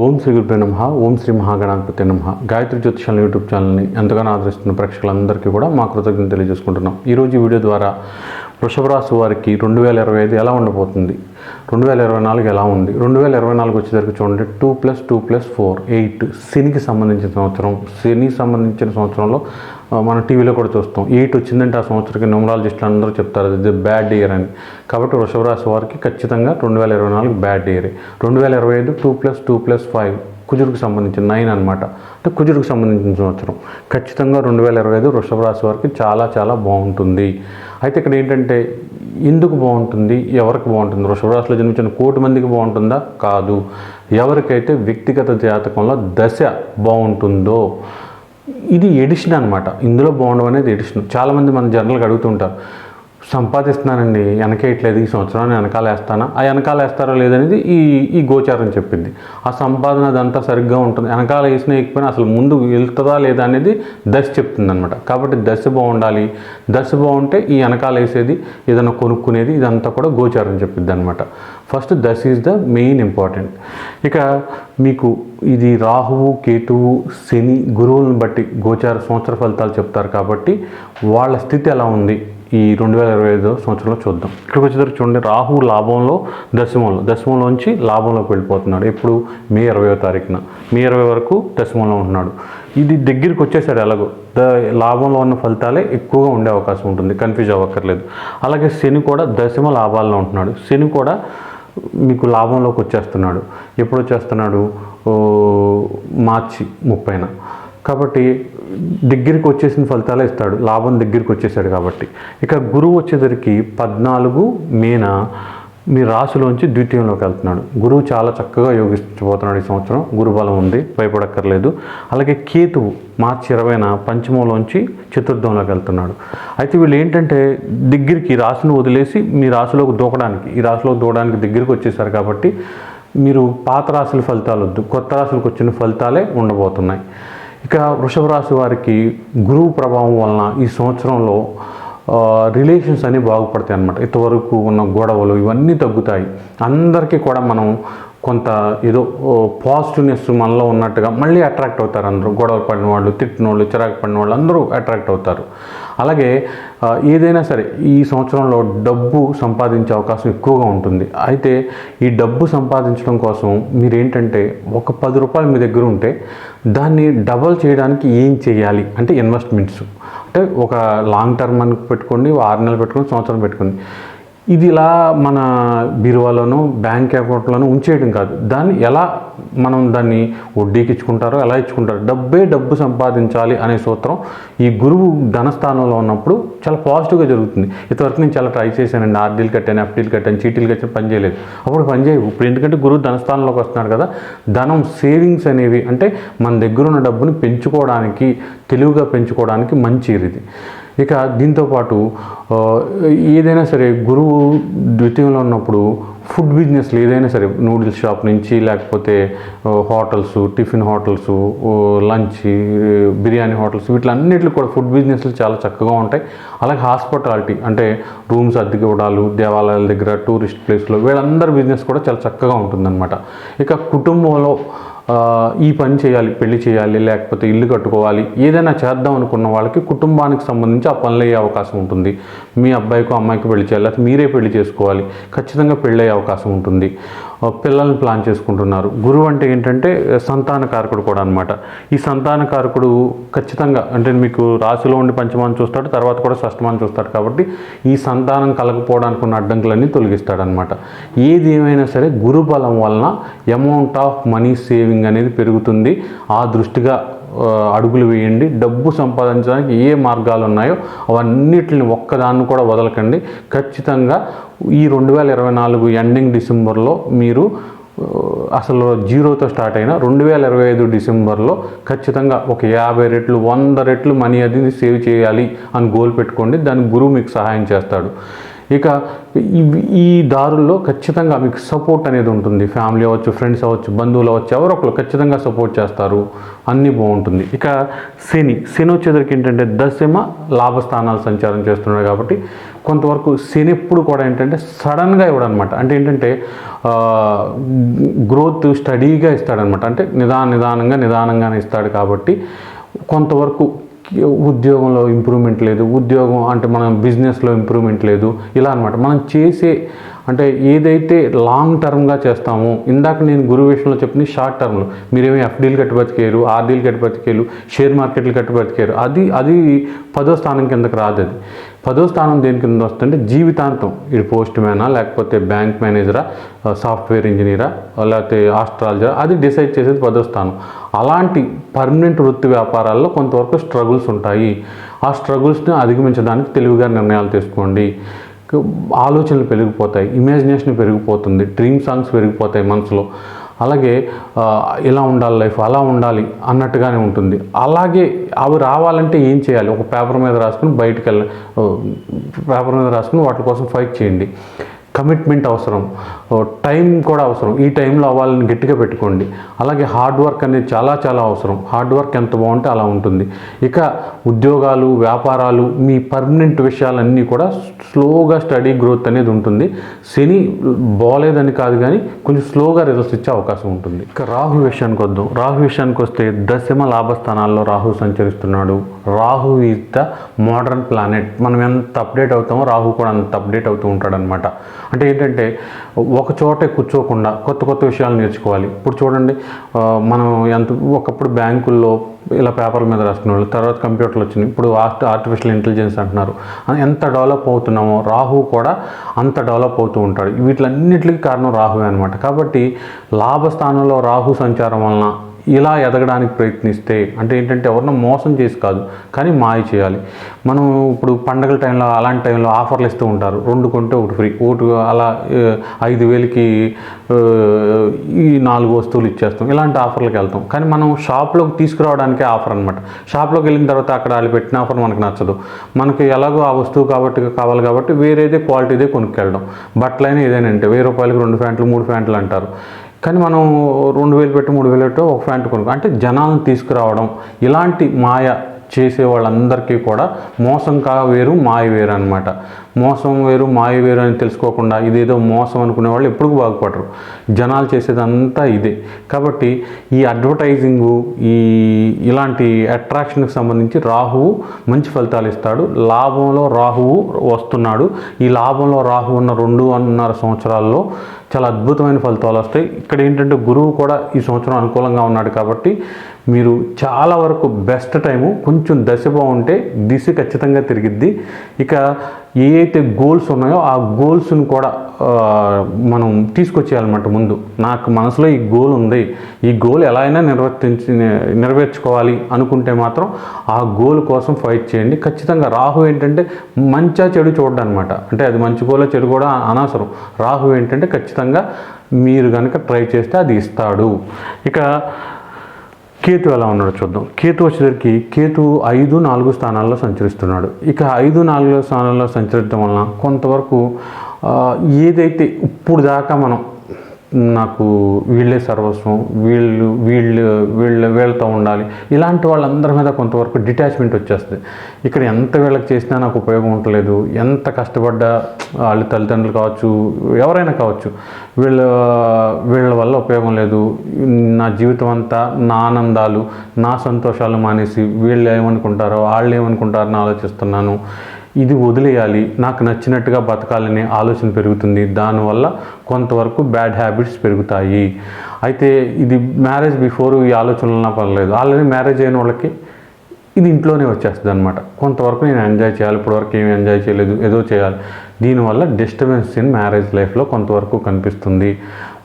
ఓం శ్రీ గురుపే నమ ఓం శ్రీ మహాగణాధిపతి నమ. గాయత్రి జ్యోతిషాల యూట్యూబ్ ఛానల్ని ఎంతగానో ఆదరిస్తున్న ప్రేక్షకులందరికీ కూడా మా కృతజ్ఞత తెలియజేసుకుంటున్నాం. ఈరోజు వీడియో ద్వారా వృషభ రాశి వారికి రెండు వేల ఇరవై ఐదు ఎలా ఉండబోతుంది? రెండు వేల ఇరవై నాలుగు ఎలా ఉంది? రెండు వేల ఇరవై నాలుగు వచ్చేసరికి చూడండి two plus two plus four eight శనికి సంబంధించిన సంవత్సరం శని సంబంధించిన సంవత్సరంలో మనం టీవీలో కూడా చూస్తాం. ఎయిట్ వచ్చిందంటే ఆ సంవత్సరానికి న్యూమరాలజిస్టులు అందరూ చెప్తారు ఇది బ్యాడ్ ఇయర్ అని. కాబట్టి వృషభరాశి వారికి ఖచ్చితంగా రెండు వేల ఇరవై నాలుగు బ్యాడ్ ఇయర్. రెండు వేల ఇరవై ఐదు two plus two plus five కుజుడికి సంబంధించిన నైన్ అనమాట అంటే కుజుడికి సంబంధించిన సంవత్సరం. ఖచ్చితంగా రెండు వేల ఇరవై ఐదు వృషభ రాశి వారికి చాలా చాలా బాగుంటుంది. అయితే ఇక్కడ ఏంటంటే ఎందుకు బాగుంటుంది? ఎవరికి బాగుంటుంది? వృషభరాశిలో జన్మించిన కోటి మందికి బాగుంటుందా? కాదు. ఎవరికైతే వ్యక్తిగత జాతకంలో దశ బాగుంటుందో ఇది ఎడిషన్ అనమాట ఇందులో బాగుండడం అనేది ఎడిషన్ చాలామంది మన జనరల్గా అడుగుతుంటారు సంపాదిస్తున్నానండి వెనకేయట్లేదు ఈ సంవత్సరాన్ని వెనకాల వేస్తానా? ఆ వెనకాల వేస్తారో లేదనేది ఈ ఈ గోచారం చెప్పింది. ఆ సంపాదన అదంతా సరిగ్గా ఉంటుంది. వెనకాల వేసిన ఎక్కిపోయినా అసలు ముందు వెళ్తుందా లేదా అనేది దశ చెప్తుంది అనమాట కాబట్టి దశ బాగుండాలి. దశ బాగుంటే ఈ వెనకాల వేసేది ఏదైనా కొనుక్కునేది ఇదంతా కూడా గోచారం చెప్పిద్ది అనమాట ఫస్ట్ దశ ఈజ్ ద మెయిన్ ఇంపార్టెంట్. ఇక మీకు ఇది రాహువు కేతువు శని గురువులను బట్టి గోచార సంవత్సర ఫలితాలు చెప్తారు కాబట్టి వాళ్ళ స్థితి ఎలా ఉంది? ఈ రెండు వేల ఇరవై ఐదో సంవత్సరంలో చూద్దాం. ఇక్కడికి వచ్చేసరికి చూడండి రాహు లాభంలో దశమంలో దశమంలోంచి లాభంలోకి వెళ్ళిపోతున్నాడు. ఎప్పుడు మే ఇరవయో తారీఖున మే ఇరవై వరకు దశమంలో ఉంటున్నాడు. ఇది దగ్గరికి వచ్చేసాడు ఎలాగో. ద లాభంలో ఉన్న ఫలితాలే ఎక్కువగా ఉండే అవకాశం ఉంటుంది కన్ఫ్యూజ్ అవ్వక్కర్లేదు. అలాగే శని కూడా దశమ లాభాల్లో ఉంటున్నాడు. శని కూడా మీకు లాభంలోకి వచ్చేస్తున్నాడు. ఎప్పుడు వచ్చేస్తున్నాడు? మార్చి ముప్పైన. కాబట్టి దగ్గరికి వచ్చేసిన ఫలితాలే ఇస్తాడు. లాభం దగ్గరికి వచ్చేసాడు కాబట్టి. ఇక గురువు వచ్చేసరికి పద్నాలుగు మేన మీ రాశిలోంచి ద్వితీయంలోకి వెళ్తున్నాడు. గురువు చాలా చక్కగా యోగించబోతున్నాడు ఈ సంవత్సరం. గురుబలం ఉంది భయపడక్కర్లేదు. అలాగే కేతువు మార్చి ఇరవైన పంచమంలోంచి చతుర్థంలోకి వెళ్తున్నాడు. అయితే వీళ్ళు ఏంటంటే దగ్గరికి రాశిని వదిలేసి మీ రాశిలోకి దూకడానికి ఈ రాశిలోకి దూకడానికి దగ్గరికి వచ్చేసారు కాబట్టి మీరు పాత రాశుల ఫలితాలు వద్దు. కొత్త రాశులకు వచ్చిన ఫలితాలే ఉండబోతున్నాయి. ఇక వృషభ రాశి వారికి గురువు ప్రభావం వలన ఈ సంవత్సరంలో రిలేషన్స్ అన్నీ బాగుపడతాయి అన్నమాట. ఇంతవరకు ఉన్న గొడవలు ఇవన్నీ తగ్గుతాయి. అందరికీ కూడా మనం కొంత ఏదో పాజిటివ్నెస్ మనలో ఉన్నట్టుగా మళ్ళీ అట్రాక్ట్ అవుతారు అందరూ. గొడవలు పడిన వాళ్ళు తిట్టిన వాళ్ళు చిరాకు పడిన వాళ్ళు అందరూ అట్రాక్ట్ అవుతారు. అలాగే ఏదైనా సరే ఈ సంవత్సరంలో డబ్బు సంపాదించే అవకాశం ఎక్కువగా ఉంటుంది. అయితే ఈ డబ్బు సంపాదించడం కోసం మీరేంటంటే ఒక పది రూపాయలు మీ దగ్గర ఉంటే దాన్ని డబల్ చేయడానికి ఏం చేయాలి? అంటే ఇన్వెస్ట్మెంట్స్. అంటే ఒక లాంగ్ టర్మ్ అని పెట్టుకోండి ఆరు నెలలు పెట్టుకోండి సంవత్సరం పెట్టుకోండి. ఇది ఇలా మన బీరువాలోనూ బ్యాంక్ అకౌంట్లోనూ ఉంచేయడం కాదు. దాన్ని ఎలా మనం దాన్ని వడ్డీకి ఇచ్చుకుంటారో ఎలా ఇచ్చుకుంటారు డబ్బే డబ్బు సంపాదించాలి అనే సూత్రం ఈ గురువు ధనస్థానంలో ఉన్నప్పుడు చాలా పాజిటివ్గా జరుగుతుంది. ఇంతవరకు నేను చాలా ట్రై చేశానండి. ఆర్డీలు కట్టాను ఎఫ్డీలు కట్టాను చీటీలు కట్టాను పని చేయలేదు. అప్పుడు పని చేయవు. ఇప్పుడు ఎందుకంటే గురువు ధనస్థానంలోకి వస్తున్నాడు కదా ధనం సేవింగ్స్ అనేవి అంటే మన దగ్గర ఉన్న డబ్బుని పెంచుకోవడానికి తెలివిగా పెంచుకోవడానికి మంచి ఇది. ఇక దీంతోపాటు ఏదైనా సరే గురువు ద్వితీయంలో ఉన్నప్పుడు ఫుడ్ బిజినెస్లు ఏదైనా సరే నూడిల్స్ షాప్ నుంచి లేకపోతే hotels tiffin hotels lunch biryani hotels వీటిలన్నిటిలో కూడా ఫుడ్ బిజినెస్లు చాలా చక్కగా ఉంటాయి. అలాగే హాస్పిటాలిటీ అంటే రూమ్స్ అద్దెకి ఇవ్వడాలు దేవాలయాల దగ్గర టూరిస్ట్ ప్లేస్లో వీళ్ళందరి బిజినెస్ కూడా చాలా చక్కగా ఉంటుందన్నమాట. ఇక కుటుంబంలో ఈ పని చేయాలి పెళ్ళి చేయాలి లేకపోతే ఇల్లు కట్టుకోవాలి ఏదైనా చేద్దాం అనుకున్న వాళ్ళకి కుటుంబానికి సంబంధించి ఆ పనులు అయ్యే అవకాశం ఉంటుంది. మీ అబ్బాయికో అమ్మాయికి పెళ్ళి చేయాలి లేకపోతే మీరే పెళ్ళి చేసుకోవాలి ఖచ్చితంగా పెళ్ళి అయ్యే అవకాశం ఉంటుంది. పిల్లల్ని ప్లాన్ చేసుకుంటున్నారు. గురువు అంటే ఏంటంటే సంతాన కారకుడు కూడా అనమాట ఈ సంతాన కారకుడు ఖచ్చితంగా అంటే మీకు రాశిలో ఉండి పంచమాన్ని చూస్తాడు తర్వాత కూడా షష్టమాన్ని చూస్తాడు కాబట్టి ఈ సంతానం కలగపోవడానికి ఉన్న అడ్డంకులన్నీ తొలగిస్తాడనమాట ఏది ఏమైనా సరే గురు బలం వలన అమౌంట్ ఆఫ్ మనీ సేవింగ్ అనేది పెరుగుతుంది. ఆ దృష్టిగా అడుగులు వేయండి. డబ్బు సంపాదించడానికి ఏ మార్గాలు ఉన్నాయో అవన్నిటిని ఒక్కదాన్ని కూడా వదలకండి. ఖచ్చితంగా ఈ రెండు వేల ఇరవై నాలుగు ఎండింగ్ డిసెంబర్లో మీరు అసలు జీరోతో స్టార్ట్ అయిన రెండు వేల ఇరవై ఐదు డిసెంబర్లో ఖచ్చితంగా ఒక యాభై రెట్లు వంద రెట్లు మనీ అది సేవ్ చేయాలి అని గోల్ పెట్టుకోండి. దాని గురువు మీకు సహాయం చేస్తాడు. ఇక ఈ- ఈ దారుల్లో ఖచ్చితంగా మీకు సపోర్ట్ అనేది ఉంటుంది. ఫ్యామిలీ అవ్వచ్చు ఫ్రెండ్స్ అవ్వచ్చు బంధువులు అవ్వచ్చు ఎవరో ఒకరు ఖచ్చితంగా సపోర్ట్ చేస్తారు. అన్నీ బాగుంటుంది. ఇక శని శని వచ్చేసరికి ఏంటంటే దశమ లాభస్థానాలు సంచారం చేస్తున్నాడు కాబట్టి కొంతవరకు శని ఎప్పుడు కూడా ఏంటంటే సడన్గా ఇవ్వడనమాట అంటే ఏంటంటే గ్రోత్ స్టడీగా ఇస్తాడనమాట అంటే నిదాన నిదానంగా నిదానంగానే ఇస్తాడు కాబట్టి కొంతవరకు ఉద్యోగంలో ఇంప్రూవ్మెంట్ లేదు. ఉద్యోగం అంటే మనం బిజినెస్లో ఇంప్రూవ్మెంట్ లేదు. ఇలా అనమాట మనం చేసే అంటే ఏదైతే లాంగ్ టర్మ్గా చేస్తామో ఇందాక నేను గురు విషయంలో చెప్పిన షార్ట్ టర్మ్లో మీరేమీ ఎఫ్డీలు కట్టి బతికేరు ఆర్డీలు కట్టి బతికేరు షేర్ మార్కెట్లు కట్టి బతికేరు అది అది పదో స్థానం కిందకి రాదు అది పదో స్థానం దేని కింద వస్తుంటే జీవితాంతం. ఇది పోస్ట్ మ్యానా లేకపోతే బ్యాంక్ మేనేజరా సాఫ్ట్వేర్ ఇంజనీరా లేకపోతే ఆస్ట్రాలజరా అది డిసైడ్ చేసేది పదో స్థానం. అలాంటి పర్మనెంట్ వృత్తి వ్యాపారాల్లో కొంతవరకు స్ట్రగుల్స్ ఉంటాయి. ఆ స్ట్రగుల్స్ని అధిగమించడానికి తెలివిగా నిర్ణయాలు తీసుకోండి. ఆలోచనలు పెరిగిపోతాయి ఇమాజినేషన్ పెరిగిపోతుంది డ్రీమ్ సాంగ్స్ పెరిగిపోతాయి మనసులో. అలాగే ఇలా ఉండాలి లైఫ్ అలా ఉండాలి అన్నట్టుగానే ఉంటుంది. అలాగే అవి రావాలంటే ఏం చేయాలి? ఒక పేపర్ మీద రాసుకుని బయటికి వెళ్ళ పేపర్ మీద రాసుకుని వాటి కోసం ఫైట్ చేయండి. కమిట్మెంట్ అవసరం టైం కూడా అవసరం. ఈ టైంలో అవ్వాలని గట్టిగా పెట్టుకోండి. అలాగే హార్డ్ వర్క్ అనేది చాలా చాలా అవసరం. హార్డ్ వర్క్ ఎంత బాగుంటే అలా ఉంటుంది. ఇక ఉద్యోగాలు వ్యాపారాలు మీ పర్మనెంట్ విషయాలన్నీ కూడా స్లోగా స్టడీ గ్రోత్ అనేది ఉంటుంది. శని బాగోలేదని కాదు కానీ కొంచెం స్లోగా రిజల్ట్స్ ఇచ్చే అవకాశం ఉంటుంది. ఇక రాహు విషయానికి వద్దాం. రాహు విషయానికి వస్తే దశమ లాభస్థానాల్లో Rahu సంచరిస్తున్నాడు. Rahu is the modern planet. మనం ఎంత అప్డేట్ అవుతామో రాహు కూడా అంత అప్డేట్ అవుతూ ఉంటాడనమాట అంటే ఏంటంటే ఒక చోటే కూర్చోకుండా కొత్త కొత్త విషయాలు నేర్చుకోవాలి. ఇప్పుడు చూడండి మనం ఎంత ఒకప్పుడు బ్యాంకుల్లో ఇలా పేపర్ల మీద రాసుకునే వాళ్ళు తర్వాత కంప్యూటర్లు వచ్చినాయి. ఇప్పుడు ఆర్ట్ ఆర్టిఫిషియల్ ఇంటెలిజెన్స్ అంటున్నారు. ఎంత డెవలప్ అవుతున్నామో రాహు కూడా అంత డెవలప్ అవుతూ ఉంటాడు. వీటిలన్నిటికీ కారణం రాహువే అనమాట కాబట్టి లాభస్థానంలో రాహు సంచారం వలన ఇలా ఎదగడానికి ప్రయత్నిస్తే అంటే ఏంటంటే ఎవరినో మోసం చేసి కాదు కానీ మాయ చేయాలి. మనం ఇప్పుడు పండగల టైంలో అలాంటి టైంలో ఆఫర్లు ఇస్తూ ఉంటారు. రెండు కొంటే ఒకటి ఫ్రీ. ఒకటి అలా ఐదు వేలకి ఈ నాలుగు వస్తువులు ఇచ్చేస్తాం. ఇలాంటి ఆఫర్లకు వెళ్తాం. కానీ మనం షాప్లోకి తీసుకురావడానికే ఆఫర్ అనమాట షాప్లోకి వెళ్ళిన తర్వాత అక్కడ వాళ్ళు పెట్టిన ఆఫర్ మనకు నచ్చదు. మనకి ఎలాగో ఆ వస్తువు కాబట్టి కావాలి కాబట్టి వేరేదే క్వాలిటీదే కొనుక్కెళ్ళడం. బట్టలైనా ఏదైనా అంటే వెయ్యి రూపాయలకి రెండు ప్యాంట్లు మూడు ప్యాంట్లు అంటారు. కానీ మనం రెండు వేలు పెట్టి మూడు వేలు పెట్టి ఒక ప్యాంట్ కొనుక్కో అంటే జనాలను తీసుకురావడం ఇలాంటి మాయ చేసే వాళ్ళందరికీ కూడా మోసం కా వేరు మాయ వేరు అనమాట మోసం వేరు మాయ వేరు అని తెలుసుకోకుండా ఇదేదో మోసం అనుకునే వాళ్ళు ఎప్పుడు బాగుపడరు. జనాలు చేసేదంతా ఇదే. కాబట్టి ఈ అడ్వర్టైజింగు ఈ ఇలాంటి అట్రాక్షన్కి సంబంధించి రాహువు మంచి ఫలితాలు ఇస్తాడు. లాభంలో రాహువు వస్తున్నాడు. ఈ లాభంలో రాహు ఉన్న రెండున్నర సంవత్సరాల్లో చాలా అద్భుతమైన ఫలితాలు వస్తాయి. ఇక్కడ ఏంటంటే గురువు కూడా ఈ సంవత్సరం అనుకూలంగా ఉన్నాడు కాబట్టి మీరు చాలా వరకు బెస్ట్ టైము కొంచెం దశ బాగుంటే దిశ ఖచ్చితంగా తిరిగిద్ది. ఇక ఏ అయితే గోల్స్ ఉన్నాయో ఆ గోల్స్ని కూడా మనం తీసుకొచ్చేయాలన్నమాట ముందు. నాకు మనసులో ఈ గోల్ ఉంది. ఈ గోల్ ఎలా అయినా నిర్వర్తించి నెరవేర్చుకోవాలి అనుకుంటే మాత్రం ఆ గోల్ కోసం ఫైట్ చేయండి. ఖచ్చితంగా రాహు ఏంటంటే మంచా చెడు చూడడం అనమాట అంటే అది మంచి గోల చెడు కూడా అనవసరం. రాహు ఏంటంటే ఖచ్చితంగా మీరు కనుక ట్రై చేస్తే అది ఇస్తాడు. ఇక కేతు ఎలా ఉన్నాడో చూద్దాం. కేతు వచ్చేసరికి కేతు ఐదు నాలుగు స్థానాల్లో సంచరిస్తున్నాడు. ఇక ఐదు నాలుగు స్థానాల్లో సంచరించడం వలన కొంతవరకు ఏదైతే ఇప్పుడు దాకా మనం నాకు వీళ్ళే సర్వస్వం వీళ్ళు వీళ్ళు వీళ్ళ వీళ్ళతో ఉండాలి. ఇలాంటి వాళ్ళందరి మీద కొంతవరకు డిటాచ్మెంట్ వచ్చేస్తుంది. ఇక్కడ ఎంత వీళ్ళకి చేసినా నాకు ఉపయోగం ఉండలేదు. ఎంత కష్టపడ్డా వాళ్ళ తల్లిదండ్రులు కావచ్చు ఎవరైనా కావచ్చు వీళ్ళ వీళ్ళ వల్ల ఉపయోగం లేదు. నా జీవితం అంతా నా ఆనందాలు నా సంతోషాలు మానేసి వీళ్ళు ఏమనుకుంటారో వాళ్ళు ఏమనుకుంటారని ఆలోచిస్తున్నాను. ఇది వదిలేయాలి నాకు నచ్చినట్టుగా బతకాలనే ఆలోచన పెరుగుతుంది. దానివల్ల కొంతవరకు బ్యాడ్ హ్యాబిట్స్ పెరుగుతాయి. అయితే ఇది మ్యారేజ్ బిఫోర్ ఈ ఆలోచనలు పర్లేదు. ఆల్రెడీ మ్యారేజ్ అయిన వాళ్ళకి ఇది ఇంట్లోనే వచ్చేస్తుంది అనమాట కొంతవరకు నేను ఎంజాయ్ చేయాలి ఇప్పటివరకు ఏమి ఎంజాయ్ చేయలేదు ఏదో చేయాలి. దీనివల్ల డిస్టర్బెన్స్ ఇన్ మ్యారేజ్ లైఫ్లో కొంతవరకు కనిపిస్తుంది.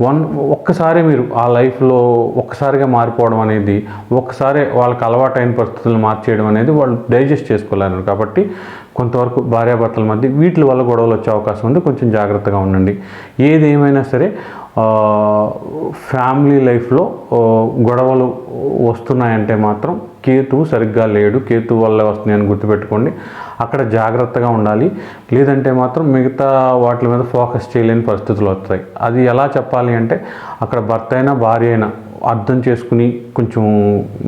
వన్ ఒక్కసారి మీరు ఆ లైఫ్లో ఒక్కసారిగా మారిపోవడం అనేది ఒక్కసారి వాళ్ళకి అలవాటైన పరిస్థితులను మార్చేయడం అనేది వాళ్ళు డైజెస్ట్ చేసుకోలేరు. కాబట్టి కొంతవరకు భార్యాభర్తల మధ్య వీటి వల్ల గొడవలు వచ్చే అవకాశం ఉంది. కొంచెం జాగ్రత్తగా ఉండండి. ఏది ఏమైనా సరే ఫ్యామిలీ లైఫ్లో గొడవలు వస్తున్నాయంటే మాత్రం కేతువు సరిగ్గా లేడు. కేతు వల్ల వస్తున్నాయని గుర్తుపెట్టుకోండి. అక్కడ జాగ్రత్తగా ఉండాలి. లేదంటే మాత్రం మిగతా వాటి మీద ఫోకస్ చేయలేని పరిస్థితులు వస్తాయి. అది ఎలా చెప్పాలి అంటే అక్కడ భర్త అయినా భార్య అయినా అర్థం చేసుకుని కొంచెం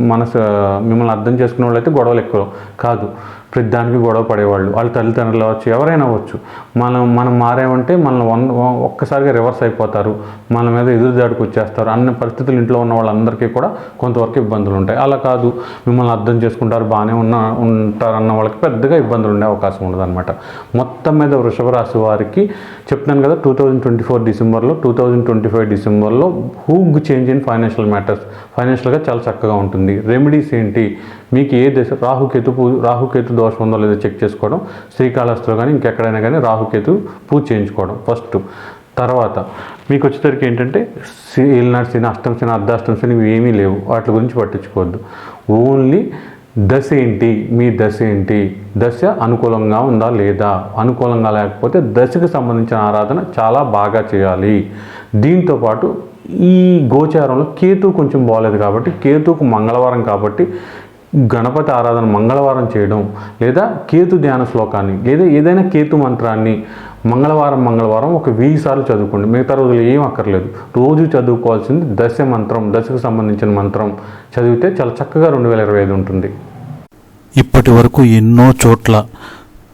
మనసు మిమ్మల్ని అర్థం చేసుకునే వాళ్ళు అయితే గొడవలు ఎక్కువ కాదు. ప్రతి దానికి గొడవ పడేవాళ్ళు. వాళ్ళ తల్లిదండ్రులు అవ్వచ్చు ఎవరైనా అవ్వచ్చు. మనం మనం మారామంటే మనల్ని వన్ ఒక్కసారిగా రివర్స్ అయిపోతారు. మన మీద ఎదురుదాడికి వచ్చేస్తారు. అన్న పరిస్థితులు ఇంట్లో ఉన్న వాళ్ళందరికీ కూడా కొంతవరకు ఇబ్బందులు ఉంటాయి. అలా కాదు మిమ్మల్ని అర్థం చేసుకుంటారు బాగానే ఉన్న ఉంటారు అన్న వాళ్ళకి పెద్దగా ఇబ్బందులు ఉండే అవకాశం ఉండదన్నమాట. మొత్తం మీద వృషభ రాశి వారికి చెప్తున్నాను కదా టూ థౌజండ్ ట్వంటీ ఫోర్ డిసెంబర్లో టూ థౌజండ్ ట్వంటీ ఫైవ్ డిసెంబర్లో huge change in financial matters ఫైనాన్షియల్గా చాలా చక్కగా ఉంటుంది. రెమెడీస్ ఏంటి? మీకు ఏ దశ రాహుకేతు పూ రాహుకేతు దోషం ఉందో లేదో చెక్ చేసుకోవడం శ్రీకాళహస్తిలో కానీ ఇంకెక్కడైనా కానీ రాహుకేతు పూజ చేయించుకోవడం ఫస్ట్ తర్వాత మీకు వచ్చేసరికి ఏంటంటే ఏలినాడు శని అష్టం శని అర్ధాష్టం శని ఏమీ లేవు. వాటి గురించి పట్టించుకోవద్దు. ఓన్లీ దశ ఏంటి? మీ దశ ఏంటి? దశ అనుకూలంగా ఉందా లేదా? అనుకూలంగా లేకపోతే దశకు సంబంధించిన ఆరాధన చాలా బాగా చేయాలి. దీంతో పాటు ఈ గోచారంలో కేతు కొంచెం బాగలేదు కాబట్టి కేతుకు మంగళవారం కాబట్టి గణపతి ఆరాధన మంగళవారం చేయడం లేదా కేతు ధ్యాన శ్లోకాన్ని లేదా ఏదైనా కేతు మంత్రాన్ని మంగళవారం మంగళవారం ఒక వెయ్యి సార్లు చదువుకోండి. మిగతా రోజులు ఏం అక్కర్లేదు. రోజు చదువుకోవాల్సింది దశ మంత్రం దశకు సంబంధించిన మంత్రం చదివితే చాలా చక్కగా రెండు వేల ఇరవై ఐదు ఉంటుంది. ఇప్పటి వరకు ఎన్నో చోట్ల